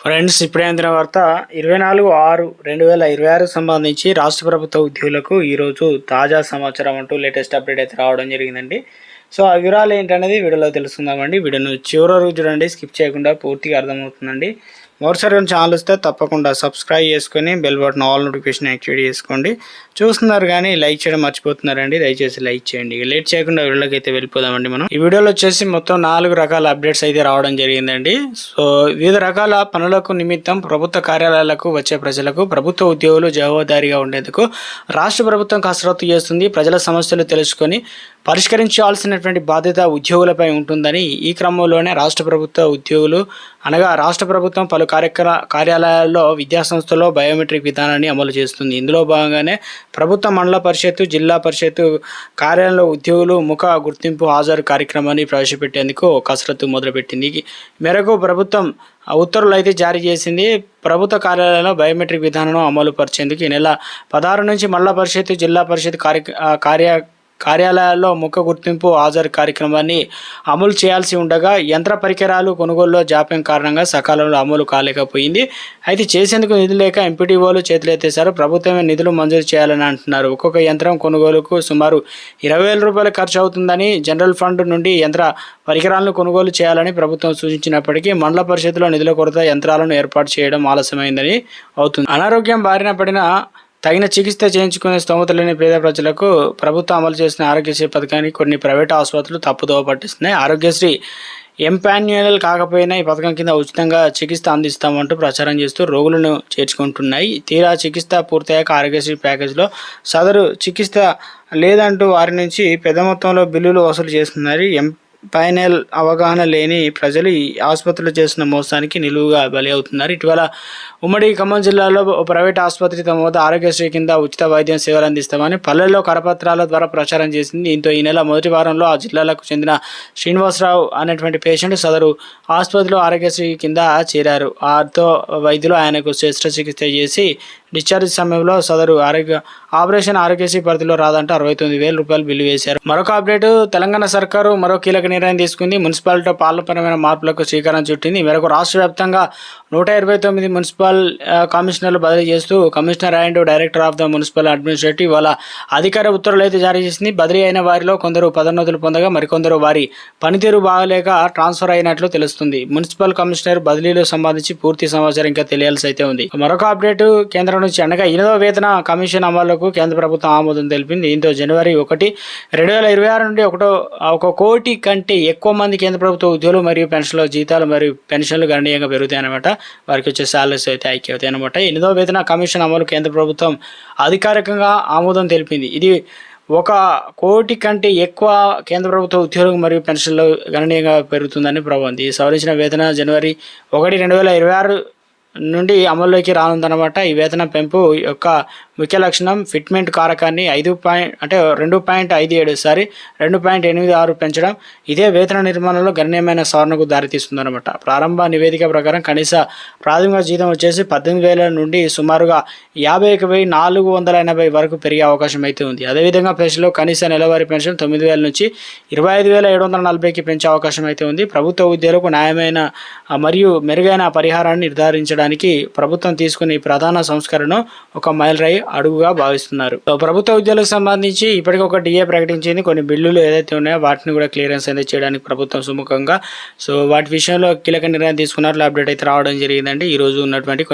Friends ఇప్పుడే అందిన వార్త ఇరవై నాలుగు ఆరు రెండు వేల ఇరవై ఆరుకు సంబంధించి రాష్ట్ర ప్రభుత్వ ఉద్యోగులకు ఈరోజు తాజా సమాచారం అంటూ లేటెస్ట్ అప్డేట్ అయితే రావడం జరిగిందండి. సో ఆ వివరాలు ఏంటనేది వీడియోలో తెలుసుకుందామండి. వీడియోను చివరి వరకు చూడండి స్కిప్ చేయకుండా పూర్తిగా అర్థమవుతుందండి. మరోసారి ఛానల్ వస్తే తప్పకుండా సబ్స్క్రైబ్ చేసుకొని bell button all notification activate చేసుకోండి. చూస్తున్నారు కానీ లైక్ చేయడం మర్చిపోతున్నారండి దయచేసి లైక్ చేయండి. లేట్ చేయకుండా వీడియోలోకి అయితే వెళ్ళిపోదామండి మనం. ఈ వీడియోలో వచ్చేసి మొత్తం నాలుగు రకాల అప్డేట్స్ అయితే రావడం జరిగిందండి. సో వివిధ రకాల పనులకు నిమిత్తం ప్రభుత్వ కార్యాలయాలకు వచ్చే ప్రజలకు ప్రభుత్వ ఉద్యోగులు జవాబుదారీగా ఉండేందుకు రాష్ట్ర ప్రభుత్వం కసరత్తు చేస్తుంది. ప్రజల సమస్యలు తెలుసుకొని పరిష్కరించాల్సినటువంటి బాధ్యత ఉద్యోగులపై ఉంటుందని ఈ క్రమంలోనే రాష్ట్ర ప్రభుత్వ ఉద్యోగులు అనగా రాష్ట్ర ప్రభుత్వం పలు కార్యక్ర కార్యాలయాల్లో విద్యాసంస్థలో బయోమెట్రిక్ విధానాన్ని అమలు చేస్తుంది. ఇందులో భాగంగానే ప్రభుత్వ మండల పరిషత్తు జిల్లా పరిషత్తు కార్యాలయంలో ఉద్యోగులు ముఖ గుర్తింపు హాజరు కార్యక్రమాన్ని ప్రవేశపెట్టేందుకు కసరత్తు మొదలుపెట్టింది. మేరకు ప్రభుత్వం ఉత్తర్వులు అయితే జారీ చేసింది. ప్రభుత్వ కార్యాలయంలో బయోమెట్రిక్ విధానం అమలు పరిచేందుకు ఈ నెల పదహారు నుంచి మండల పరిషత్ జిల్లా పరిషత్ కార్య కార్య కార్యాలయాల్లో ముఖ గుర్తింపు హాజరు కార్యక్రమాన్ని అమలు చేయాల్సి ఉండగా యంత్ర పరికరాలు కొనుగోలులో జాప్యం కారణంగా సకాలంలో అమలు కాలేకపోయింది. అయితే చేసేందుకు నిధులు లేక ఎంపీటీఓలు చేతులెత్తేశారు. ప్రభుత్వమే నిధులు మంజూరు చేయాలని అంటున్నారు. ఒక్కొక్క యంత్రం కొనుగోలుకు సుమారు ఇరవై వేల రూపాయలు ఖర్చు అవుతుందని జనరల్ ఫండ్ నుండి యంత్ర పరికరాలను కొనుగోలు చేయాలని ప్రభుత్వం సూచించినప్పటికీ మండల పరిషత్లో నిధుల కొరత యంత్రాలను ఏర్పాటు చేయడం ఆలస్యమైందని అవుతుంది. అనారోగ్యం బారిన పడిన తగిన చికిత్స చేయించుకునే స్తోమత లేని పేద ప్రజలకు ప్రభుత్వం అమలు చేసిన ఆరోగ్యశ్రీ పథకాన్ని కొన్ని ప్రైవేట్ ఆసుపత్రులు తప్పుదోవ పట్టిస్తున్నాయి. ఆరోగ్యశ్రీ ఎంపాన్యువల్ కాకపోయినా ఈ పథకం కింద ఉచితంగా చికిత్స అందిస్తామంటూ ప్రచారం చేస్తూ రోగులను చేర్చుకుంటున్నాయి. తీరా చికిత్స పూర్తయ్యాక ఆరోగ్యశ్రీ ప్యాకేజ్లో సదరు చికిత్స లేదంటూ వారి నుంచి పెద్ద మొత్తంలో బిల్లులు వసూలు చేస్తున్నారు. ఎం పైన అవగాహన లేని ప్రజలు ఈ ఆసుపత్రులు చేసిన మోసానికి నిలువుగా బలి అవుతున్నారు ఇటీవల ఉమ్మడి ఖమ్మం జిల్లాలో ప్రైవేట్ ఆసుపత్రి తమ వద్ద ఆరోగ్యశ్రీ కింద ఉచిత వైద్యం సేవలు అందిస్తామని పల్లెల్లో కరపత్రాల ద్వారా ప్రచారం చేసింది. దీంతో ఈ నెల మొదటి వారంలో ఆ జిల్లాలకు చెందిన శ్రీనివాసరావు అనేటువంటి పేషెంట్ సదరు ఆసుపత్రిలో ఆరోగ్యశ్రీ కింద చేరారు. ఆతో వైద్యులు ఆయనకు శస్త్రచికిత్స చేసి డిశ్చార్జ్ సమయంలో సదరు ఆరోగ్య ఆపరేషన్ ఆరోగ్యశ్రీ పరిధిలో రాదంటే అరవై తొమ్మిది వేల రూపాయలు బిల్లు వేశారు. మరొక అప్డేట్ తెలంగాణ సర్కారు మరో కీలక నిర్ణయం తీసుకుంది. మున్సిపాలిటీ పాలనపరమైన మార్పులకు శ్రీకారం చుట్టింది. మేరకు రాష్ట్ర వ్యాప్తంగా నూట ఇరవై తొమ్మిది మున్సిపల్ కమిషనర్లు బదిలీ చేస్తూ commissioner and director of the municipal administrative వాళ్ళ అధికార ఉత్తర్వులు అయితే జారీ చేసింది. బదిలీ అయిన వారిలో కొందరు పదోన్నతులు పొందగా మరికొందరు వారి పనితీరు బాగలేక ట్రాన్స్ఫర్ అయినట్లు తెలుస్తుంది. మున్సిపల్ కమిషనర్ బదిలీలో సంబంధించి పూర్తి సమాచారం ఇంకా తెలియాల్సి అయితే ఉంది. మరొక అప్డేట్ కేంద్రం నుంచి అనగా ఎనిమిదవ వేతన కమిషన్ అమలుకు కేంద్ర ప్రభుత్వం ఆమోదం తెలిపింది. దీంతో జనవరి ఒకటి రెండు వేల ఇరవై ఆరు నుండి ఒకటో ఒక కోటి కంటే ఎక్కువ మంది కేంద్ర ప్రభుత్వ ఉద్యోగులు మరియు పెన్షన్ల జీతాలు మరియు పెన్షన్లు గణనీయంగా పెరుగుతాయి అనమాట వారికి వచ్చే సాలరీస్ అయితే ఐక్య అవుతాయి అనమాట ఎనిమిదవ వేతన కమిషన్ అమలు కేంద్ర ప్రభుత్వం అధికారికంగా ఆమోదం తెలిపింది. ఇది ఒక కోటి కంటే ఎక్కువ కేంద్ర ప్రభుత్వ ఉద్యోగులు మరియు పెన్షన్లు గణనీయంగా పెరుగుతుందని ప్రభుత్వం ఈ సవరించిన వేతన జనవరి ఒకటి రెండు వేల ఇరవై ఆరు నుండి అమల్లోకి రానుందన్నమాట. ఈ వేతన పెంపు యొక్క ముఖ్య లక్షణం ఫిట్మెంట్ కారకాన్ని ఐదు పాయింట్ అంటే రెండు పాయింట్ ఐదు ఏడు సారి రెండు పాయింట్ ఎనిమిది ఆరు పెంచడం. ఇదే వేతన నిర్మాణంలో గణనీయమైన సవరణకు దారితీస్తుందన్నమాట. ప్రారంభ నివేదిక ప్రకారం కనీస ప్రాథమిక జీతం వచ్చేసి పద్దెనిమిది వేల నుండి సుమారుగా యాభై ఒక వెయ్యి నాలుగు వందల ఎనభై వరకు పెరిగే అవకాశం అయితే ఉంది. అదేవిధంగా పెన్షన్లో కనీస నెలవారీ పెన్షన్ తొమ్మిది వేల నుంచి ఇరవై ఐదు వేల ఏడు వందల నలభైకి పెంచే అవకాశం అయితే ఉంది. ప్రభుత్వ ఉద్యోగులకు న్యాయమైన మరియు మెరుగైన పరిహారాన్ని నిర్ధారించడం నిర్ధారించడానికి ప్రభుత్వం తీసుకునే ఈ ప్రధాన సంస్కరణను ఒక మైలురాయి అడుగుగా భావిస్తున్నారు. ప్రభుత్వ ఉద్యోగులకు సంబంధించి ఇప్పటికే ఒక డిఏ ప్రకటించింది. కొన్ని బిల్లులు ఏదైతే ఉన్నాయో వాటిని కూడా క్లియరెన్స్ అనేది చేయడానికి ప్రభుత్వం సుముఖంగా సో వాటి విషయంలో కీలక నిర్ణయం తీసుకున్నారు. అప్డేట్ అయితే రావడం జరిగిందండి. ఈ రోజు ఉన్నటువంటి